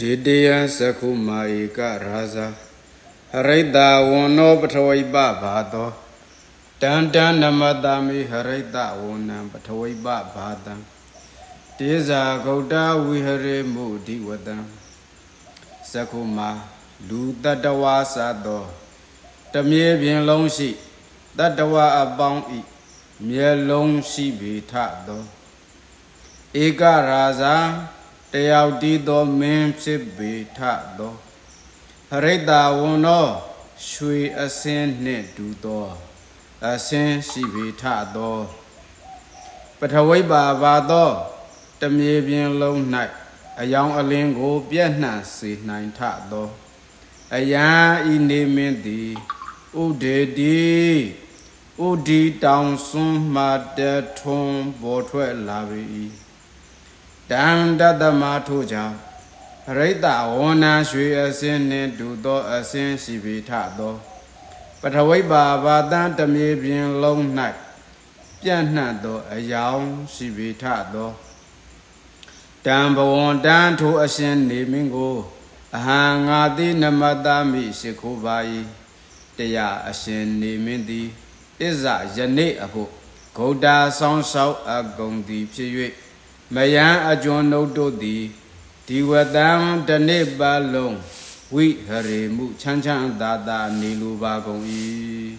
ဒေတေယသကုမာဧကရာဇာဟရိတဝန္နောပထဝိပဘာသောတန်တန်နမတမိဟရိတဝန္နံပထဝိပဘာတံတေဇာဂௌတဝိဟရေမုဒိဝတံသကုမာလူတတ္တဝါသသောတမြေပြင်လုံးရှိတတ္တဝါအပေါင်းဤမျက်လုံးရှိပေထသောဧကရာဇာ တယောက်တည်းသောမင်းဖြစ်ပေထသောဟရိတဝန္နောရွှေအစင်းနှင့်တူသော အစင်းရှိပေထသော ပထဝိပါပါသောတမြေပြင်လုံး၌အယောင်အလင်းကို ပြည့်နှံ့စေနိုင်ထသောအယံဤနေမင်းသည်ဥဒေတိဥဒီတောင်စွန်းမှတထွန်းပေါ်ထွက်လာပေ၏ တန်တတမထို့ကြောင့်ရိတဝန္နာရွှေအစင်းနှင့်တူသောအစင်းရှိပေထသော ပထဝိပါဘာတံတမြေပြင်လုံး၌ပြန့်နှံ့သောအယောင်ရှိပေထသောတံဘဝန္တံထိုအရှင်နေမင်းကိုအဟံငါတိနမတမိရှိခိုးပါ၏တရားအရှင်နေမင်းသည်ဣဇယနေ့အဖို့ဂௌတာဆောင်းဆောက်အကုံသည်ဖြစ်၍ မယံအကျွန်ုပ်တို့သည်ဒီဝတံတနေ့ပတ်လုံးဝိဟရေမှုချမ်းချမ်းသာသာနေလိုပါကုန်၏